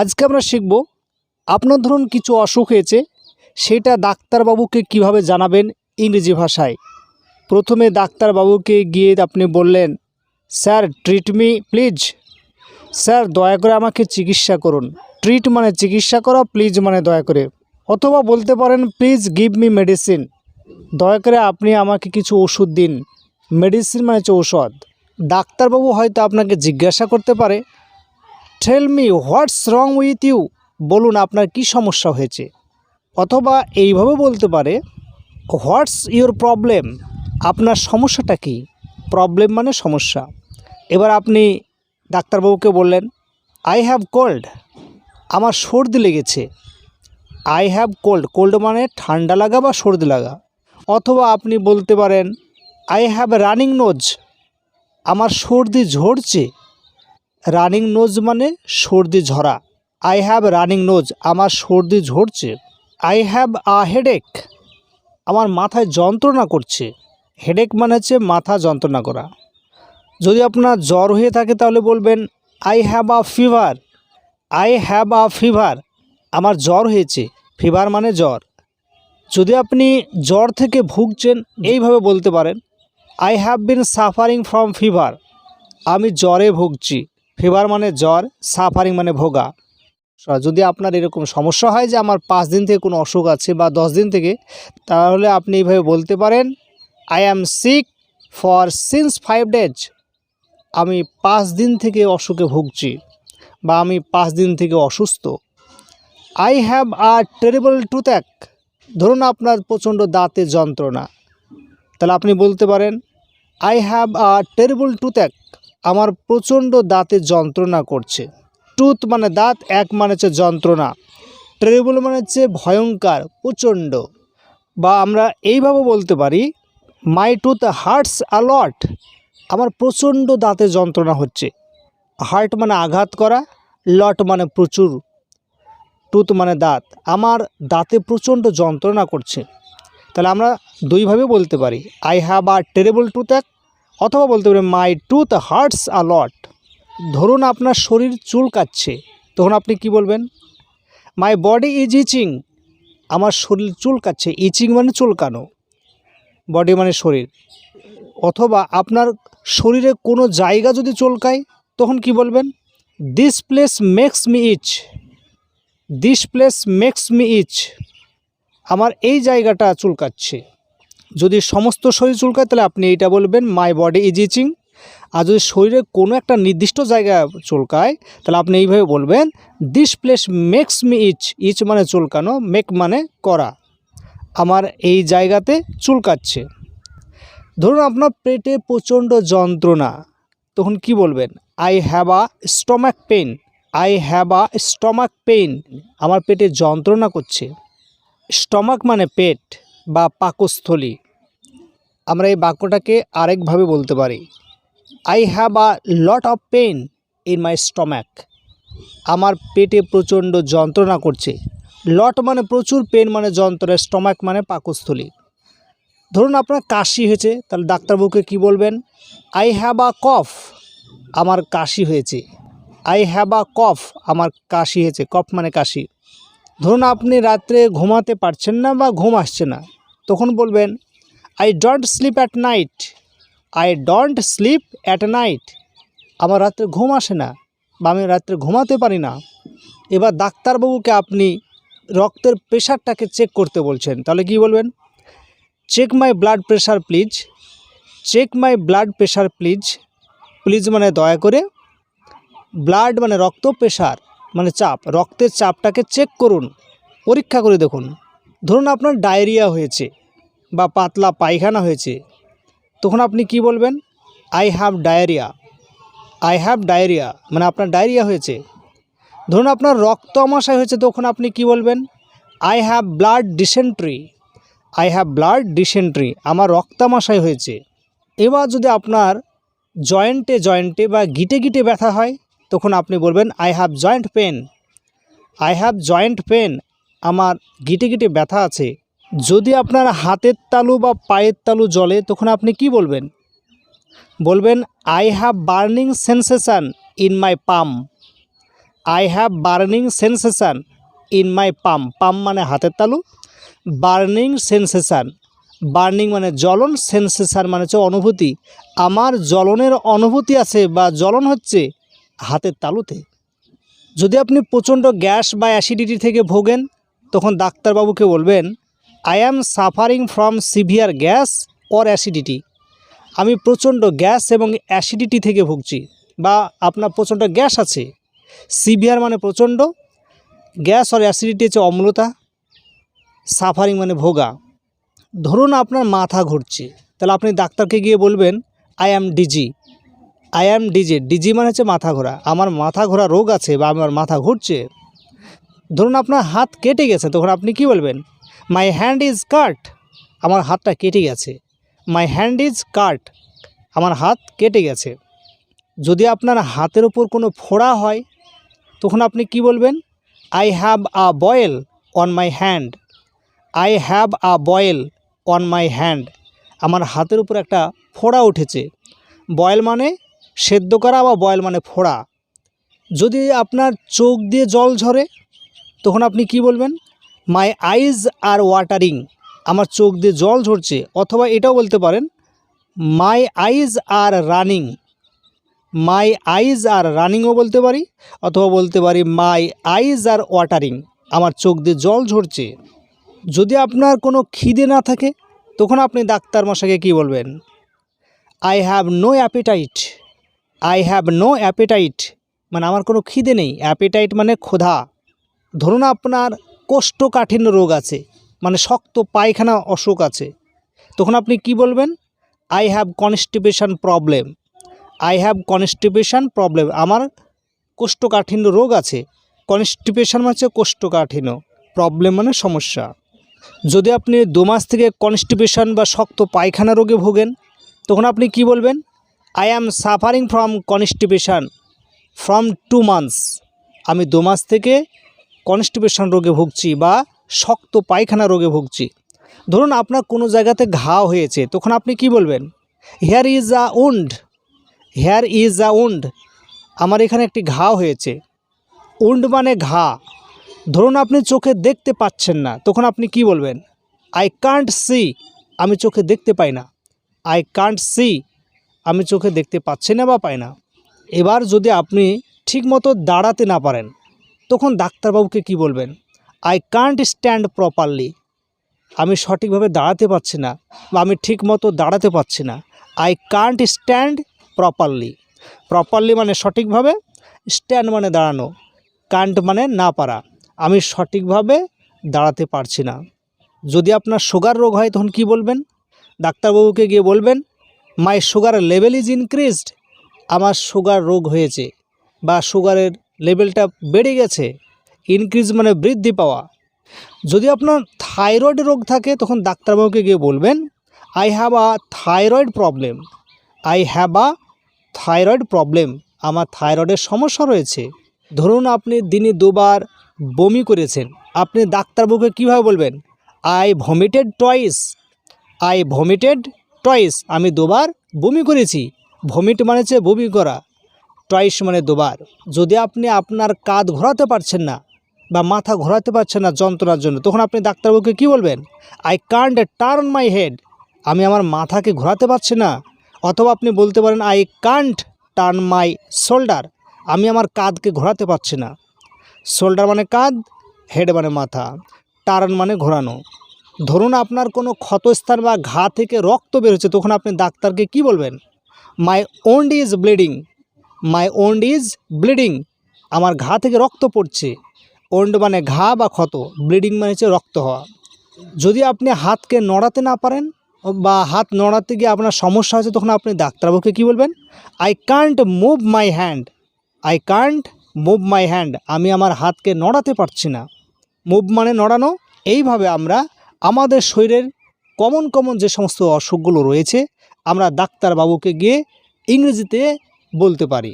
আজকে আমরা শিখব আপনার ধরুন কিছু অসুখ হয়েছে, সেটা ডাক্তারবাবুকে কীভাবে জানাবেন ইংরেজি ভাষায়? প্রথমে ডাক্তারবাবুকে গিয়ে আপনি বললেন, sir treat me please sir, দয়া করে আমাকে চিকিৎসা করুন। ট্রিট মানে চিকিৎসা করা প্লিজ মানে দয়া করে। অথবা বলতে পারেন প্লিজ গিভ মি মেডিসিন দয়া করে আপনি আমাকে কিছু ওষুধ দিন। মেডিসিন মানে হচ্ছে ঔষধ। ডাক্তারবাবু হয়তো আপনাকে জিজ্ঞাসা করতে পারে tell me what's wrong with you বলুন আপনার কি সমস্যা হয়েছে। অথবা এইভাবে বলতে পারে হোয়াটস ইউর প্রবলেম আপনার সমস্যাটা কি? প্রবলেম মানে সমস্যা। এবার আপনি ডাক্তারবাবুকে বললেন আই হ্যাভ কোল্ড আমার সর্দি লেগেছে। আই হ্যাভ কোল্ড কোল্ড মানে ঠান্ডা লাগা বা সর্দি লাগা। অথবা আপনি বলতে পারেন আই হ্যাভ রানিং নোজ আমার সর্দি ঝরছে। রানিং নোজ মানে সর্দি ঝরা। আই হ্যাভ রানিং নোজ আমার সর্দি ঝরছে। আই হ্যাভ আ হেডেক আমার মাথায় যন্ত্রণা করছে। হেডেক মানে হচ্ছে মাথা যন্ত্রণা করা। যদি আপনার জ্বর হয়ে থাকে তাহলে বলবেন I have a fever I have a fever আমার জ্বর হয়েছে। ফিভার মানে জ্বর। যদি আপনি জ্বর থেকে ভুগছেন, এইভাবে বলতে পারেন I have been suffering from fever আমি জ্বরে ভুগছি। ফিভার মানে জ্বর সাফারিং মানে ভোগা। যদি আপনার এরকম সমস্যা হয় যে আমার পাঁচ দিন থেকে কোনো অসুখ আছে বা দশ দিন থেকে, তাহলে আপনি এইভাবে বলতে পারেন I am sick for since five days আমি পাঁচ দিন থেকে অসুখে ভুগছি বা আমি পাঁচ দিন থেকে অসুস্থ। I have a terrible toothache ধরুন আপনার প্রচণ্ড দাঁতে যন্ত্রণা। তাহলে আপনি বলতে পারেন I have a terrible toothache আমার প্রচণ্ড দাঁতে যন্ত্রণা করছে। টুথ মানে দাঁত, এক মানে হচ্ছে যন্ত্রণা। টেরিবল মানে হচ্ছে ভয়ঙ্কর, প্রচণ্ড। বা আমরা এইভাবে বলতে পারি মাই টুথ হার্টস আলট আমার প্রচণ্ড দাঁতে যন্ত্রণা হচ্ছে। হার্ট মানে আঘাত করা লট মানে প্রচুর। টুথ মানে দাঁত। আমার দাঁতে প্রচণ্ড যন্ত্রণা করছে। তাহলে আমরা দুইভাবে বলতে পারি। I have a terrible tooth অথবা বলতে পারি my tooth hurts a lot ধরুন আপনার শরীর চুলকাচ্ছে, তখন আপনি কি বলবেন? মাই বডি ইজ ইচিং আমার শরীর চুলকাচ্ছে ইচিং মানে চুলকানো বডি মানে শরীর। অথবা আপনার শরীরে কোনো জায়গা যদি চুলকায়, তখন কি বলবেন? This place makes me itch this place makes me itch আমার এই জায়গাটা চুলকাচ্ছে। যদি সমস্ত শরীর চুলকায়, তাহলে আপনি এইটা বলবেন মাই বডি ইজ ইচিং আর যদি শরীরে কোনো একটা নির্দিষ্ট জায়গা চুলকায়, তাহলে আপনি এইভাবে বলবেন this place makes me itch itch মানে চুলকানো মেক মানে করা। আমার এই জায়গাতে চুলকাচ্ছে। ধরুন আপনার পেটে প্রচণ্ড যন্ত্রণা, তখন কি বলবেন? I have a stomach pain I have a stomach pain আমার পেটে যন্ত্রণা করছে। স্টমাক মানে পেট বা পাকস্থলী। আমরা এই বাক্যটাকে আরেকভাবে বলতে পারি। I have a lot of pain in my stomach আমার পেটে প্রচণ্ড যন্ত্রণা করছে। লট মানে প্রচুর পেন মানে যন্ত্রণা স্টমাক মানে পাকস্থলী। ধরুন আপনার কাশি হয়েছে, তাহলে ডাক্তারবাবুকে কি বলবেন? আই হ্যাভ আ কফ আমার কাশি হয়েছে। আই হ্যাভ আ কফ আমার কাশি হয়েছে। কফ মানে কাশি। ধরুন আপনি রাত্রে ঘুমাতে পারছেন না বা ঘুম আসছে না, তখন বলবেন I don't sleep at night I don't sleep at night আমার রাত্রে ঘুম আসে না বা আমি রাত্রে ঘুমাতে পারি না। এবার ডাক্তারবাবুকে আপনি রক্তের প্রেশারটাকে চেক করতে বলছেন। তাহলে কি বলবেন? Check my blood pressure please check my blood pressure please please মানে দয়া করে। ব্লাড মানে রক্ত প্রেশার মানে চাপ। রক্তের চাপটাকে চেক করুন। পরীক্ষা করে দেখুন। ধরুন আপনার ডায়রিয়া হয়েছে। বা পাতলা পায়খানা হয়েছে, তখন আপনি কি বলবেন? I have diarrhoea I have diarrhoea মানে আপনার ডায়রিয়া হয়েছে। ধরুন আপনার রক্ত আমাশয় হয়েছে, তখন আপনি কি বলবেন? I have blood dysentery I have blood dysentery আমার রক্তামাশয় হয়েছে। এবার যদি আপনার জয়েন্টে জয়েন্টে বা গিটে গিটে ব্যথা হয়, তখন আপনি বলবেন I have joint pain I have joint pain আমার গিটে গিটে ব্যথা আছে। যদি আপনার হাতের তালু বা পায়ের তালু জলে তখন আপনি কি বলবেন? বলবেন I have burning sensation in my palm I have burning sensation in my palm palm মানে হাতের তালু। বার্নিং সেন্সেশান বার্নিং মানে জ্বলন সেন্সেশান মানে হচ্ছে অনুভূতি। আমার জ্বলনের অনুভূতি আছে বা জ্বলন হচ্ছে হাতের তালুতে। যদি আপনি প্রচণ্ড গ্যাস বা অ্যাসিডিটি থেকে ভোগেন, তখন ডাক্তারবাবুকে বলবেন I am suffering from severe gas or acidity আমি প্রচণ্ড গ্যাস এবং অ্যাসিডিটি থেকে ভুগছি, বা আপনার প্রচণ্ড গ্যাস আছে। সিভিয়ার মানে প্রচণ্ড গ্যাস অর অ্যাসিডিটি হচ্ছে অম্লতা সাফারিং মানে ভোগা। ধরুন আপনার মাথা ঘুরছে, তাহলে আপনি ডাক্তারকে গিয়ে বলবেন I am dizzy I am dizzy dizzy মানে হচ্ছে মাথা ঘোরা। আমার মাথা ঘোরা রোগ আছে বা আমার মাথা ঘুরছে। ধরুন আপনার হাত কেটে গেছে, তখন আপনি কি বলবেন? মাই হ্যান্ড ইজ কাট আমার হাতটা কেটে গেছে। মাই হ্যান্ড ইজ কাট আমার হাত কেটে গেছে। যদি আপনার হাতের ওপর কোনো ফোড়া হয়, তখন আপনি কি বলবেন? I have a boil on my hand I have a boil on my hand আমার হাতের উপর একটা ফোড়া উঠেছে। বয়েল মানে সেদ্ধ করা বা বয়েল মানে ফোড়া। যদি আপনার চোখ দিয়ে জল ঝরে, তখন আপনি কি বলবেন? মাই আইজ আর ওয়াটারিং আমার চোখ দিয়ে জল ঝরছে, অথবা এটাও বলতে পারেন মাই আইজ আর রানিং মাই আইজ আর রানিংও বলতে পারি, অথবা বলতে পারি মাই আইজ আর ওয়াটারিং আমার চোখ দিয়ে জল ঝরছে। যদি আপনার কোনো খিদে না থাকে, তখন আপনি ডাক্তার মশাকে কী বলবেন? I have no appetite I have no appetite মানে আমার কোনো খিদে নেই। অ্যাপিটাইট মানে ক্ষুধা। ধরুন আপনার কোষ্ঠকাঠিন্য রোগ আছে মানে শক্ত পায়খানা অসুখ আছে। তখন আপনি কি বলবেন? I have constipation problem I have constipation problem আমার কোষ্ঠকাঠিন্য রোগ আছে। কনস্টিপেশান মানে হচ্ছে কোষ্ঠকাঠিন্য। প্রবলেম মানে সমস্যা। যদি আপনি দু মাস থেকে কনস্টিপেশন বা শক্ত পায়খানা রোগে ভোগেন, তখন আপনি কি বলবেন? I am suffering from constipation from two months আমি দু মাস থেকে কনস্টিপেশন রোগে ভুগছি বা শক্ত পায়খানা রোগে ভুগছি। ধরুন আপনার কোনো জায়গাতে ঘা হয়েছে, তখন আপনি কি বলবেন? Here is a wound here is a wound আমার এখানে একটি ঘা হয়েছে। উন্ড মানে ঘা। ধরুন আপনি চোখে দেখতে পাচ্ছেন না, তখন আপনি কি বলবেন? আই কান্ট সি আমি চোখে দেখতে পাই না। আই কান্ট সি আমি চোখে দেখতে পাচ্ছি না বা পাই না। এবার যদি আপনি ঠিকমতো দাঁড়াতে না পারেন তখন ডাক্তারবাবুকে কি বলবেন? আই কান্ট স্ট্যান্ড প্রপারলি আমি সঠিকভাবে দাঁড়াতে পারছি না বা আমি ঠিক মতো দাঁড়াতে পারছি না। I can't stand properly properly মানে সঠিকভাবে স্ট্যান্ড মানে দাঁড়ানো। কান্ট মানে না পারা। আমি সঠিকভাবে দাঁড়াতে পারছি না। যদি আপনার সুগার রোগ হয় তখন কি বলবেন? ডাক্তারবাবুকে গিয়ে বলবেন my sugar level is increased আমার সুগার রোগ হয়েছে বা সুগারের লেভেলটা বেড়ে গেছে ইনক্রিজ মানে বৃদ্ধি পাওয়া। যদি আপনার থাইরয়েড রোগ থাকে, তখন ডাক্তারবাবুকে গিয়ে বলবেন I have a thyroid problem I have a thyroid problem আমার থাইরয়েডের সমস্যা রয়েছে। ধরুন আপনি দিনে দুবার বমি করেছেন, আপনি ডাক্তারবাবুকে কীভাবে বলবেন I vomited twice I vomited twice আমি দুবার বমি করেছি। ভমিট মানে হচ্ছে বমি করা। টয়েস মানে দুবার। যদি আপনি আপনার কাঁধ ঘোরাতে পারছেন না বা মাথা ঘোরাতে পারছেন না যন্ত্রণার জন্য, তখন আপনি ডাক্তারবাবুকে কী বলবেন? I can't turn my head আমি আমার মাথাকে ঘোরাতে পারছি না। অথবা আপনি বলতে পারেন I can't turn my shoulder আমি আমার কাঁধকে ঘোরাতে পারছি না। শোল্ডার মানে কাঁধ হেড মানে মাথা টার্ন মানে ঘোরানো। ধরুন আপনার কোনো ক্ষতস্থান বা ঘা থেকে রক্ত বেরোচ্ছে তখন আপনি ডাক্তারকে কি বলবেন? My wound is bleeding my wound is bleeding আমার ঘা থেকে রক্ত পড়ছে। ওন্ড মানে ঘা বা ক্ষত। ব্লিডিং মানে হচ্ছে রক্ত হওয়া। যদি আপনি হাতকে নড়াতে না পারেন বা হাত নড়াতে গিয়ে আপনার সমস্যা হচ্ছে তখন আপনি ডাক্তারবাবুকে কী বলবেন? I can't move my hand I can't move my hand আমি আমার হাতকে নড়াতে পারছি না। মুভ মানে নড়ানো। এইভাবে আমরা আমাদের শরীরের কমন কমন যে সমস্ত অসুখগুলো রয়েছে, আমরা ডাক্তারবাবুকে গিয়ে ইংরেজিতে বলতে পারি।